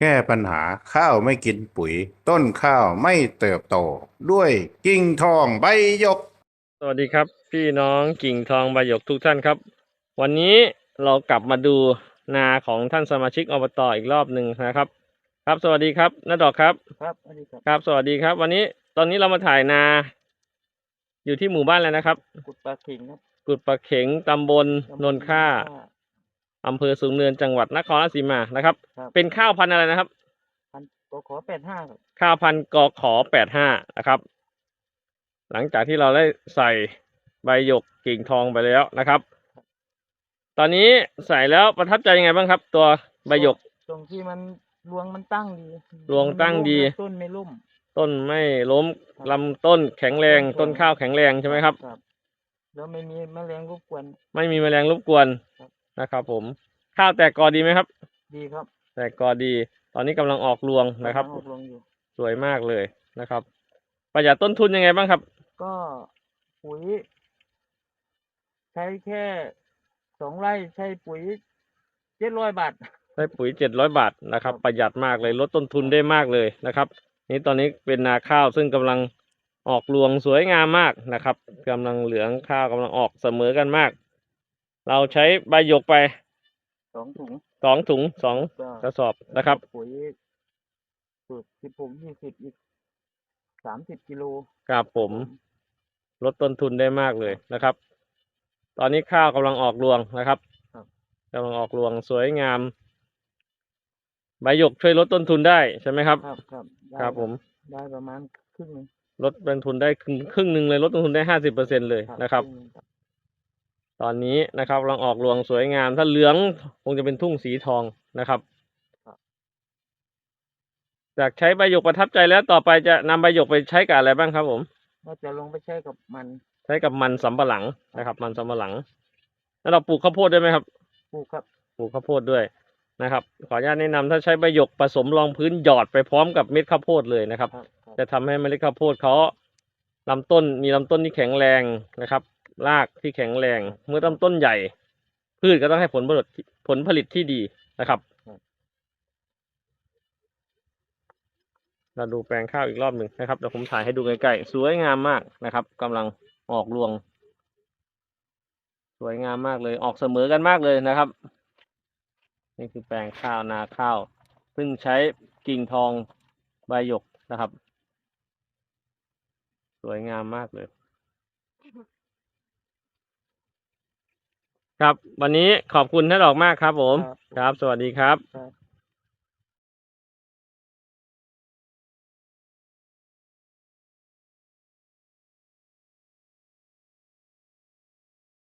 แก้ปัญหาข้าวไม่กินปุ๋ย ต้นข้าวไม่เติบโต ด้วยกิ่งทองใบหยก สวัสดีครับ พี่น้องกิ่งทองใบหยกทุกท่านครับ วันนี้เรากลับมาดูนาของท่านสมาชิกอบตอีกรอบหนึ่งนะครับ ครับสวัสดีครับน้าดอกครับครับสวัสดีครับครับ สวัสดีครับ วันนี้ตอนนี้เรามาถ่ายนา อยู่ที่หมู่บ้านแล้วนะครับ กุดปลาเข่งครับกุดปะเข็งตำบลนนค่า อำเภอสูงเนินจังหวัดนครราชสีมานะครับ ครับ เป็นข้าวพันธุ์อะไรนะครับพันกขอแปดห้าครับข้าวพันธุ์กขอแปดห้านะครับ หลังจากที่เราได้ใส่ใบหยกกิ่งทองไปแล้วนะครับ ตอนนี้ใส่แล้วประทับใจยังไงบ้างครับ ตัวใบหยก ตรงที่มันรวงมันตั้งดีรวงตั้งดี ต้นไม่ลุ่ม ต้นไม่ล้มลำต้นแข็งแรงต้นข้าวแข็งแรงใช่ไหมครับครับ แล้วไม่มีแมลงรบกวนไม่มีแมลงรบกวนครับ นะครับ ผมข้าวแตกกอดีไหมครับ ดีครับ แตกกอดี ตอนนี้กำลังออกรวงนะครับกำลังออกรวงอยู่สวยมากเลยนะครับ ประหยัดต้นทุนยังไงบ้างครับ ก็ปุ๋ย ใช้แค่สองไร่ใช้ปุ๋ยเจ็ดร้อยบาทใช้ปุ๋ยเจ็ดร้อยบาทนะครับ ประหยัดมากเลยลดต้นทุนได้มากเลยนะครับ นี่ตอนนี้เป็นนาข้าวซึ่งกำลังออกรวงสวยงามมากนะครับกำลังเหลืองข้าวกำลังออกเสมอกันมาก เราใช้ใบหยกไปสองถุงสองถุงสองก็กระสอบนะครับปุ๋ยสูตรสิบหกยี่สิบอีกสามสิบกิโลกับผมลดต้นทุนได้มากเลยนะครับ ตอนนี้ข้าวกำลังออกรวงนะครับครับกำลังออกรวงสวยงาม ใบหยกช่วยลดต้นทุนได้ใช่ไหมครับ ครับครับได้ครับผมได้ประมาณครึ่งหนึ่งลดต้นทุนได้ครึ่งครึ่งหนึ่งเลยลดต้นทุนได้ห้าสิบเปอร์เซ็นเลยนะครับงหงครับ ตอนนี้นะครับกำลังออกรวงสวยงาม ถ้าเหลืองคงจะเป็นทุ่งสีทองนะครับจากใช้ใบหยกประทับใจแล้วต่อไปจะนำใบหยกไปใช้กับอะไรบ้างครับผมก็จะลงไปใช้กับมัน ใช้กับมันสำปะหลังนะครับ มันสำปะหลัง แล้วเราปลูกข้าวโพดได้ไหมครับปลูกครับปลูกข้าวโพดด้วยนะครับ ขออนุญาตแนะนำถ้าใช้ใบหยกผสมรองพื้นหยอดไปพร้อมกับเม็ดข้าวโพดเลยนะครับครับครับจะทำให้เมล็ดข้าวโพดเขาลำต้นมีลำต้นที่แข็งแรงนะครับ รากที่แข็งแรง เมื่อลำต้นใหญ่ พืชก็ต้องให้ผลผลิตผลผลิตที่ดีนะครับ เราดูแปลงข้าวอีกรอบหนึ่งนะครับเดี๋ยวผมถ่ายให้ดูใกล้ๆสวยงามมากนะครับกำลังออกรวง สวยงามมากเลยออกเสมอกันมากเลยนะครับ นี่คือแปลงข้าวนาข้าว ซึ่งใช้กิ่งทองใบหยกนะครับ สวยงามมากเลย ครับ วันนี้ขอบคุณท่านดอกมากครับผม ครับครับสวัสดีครับครับ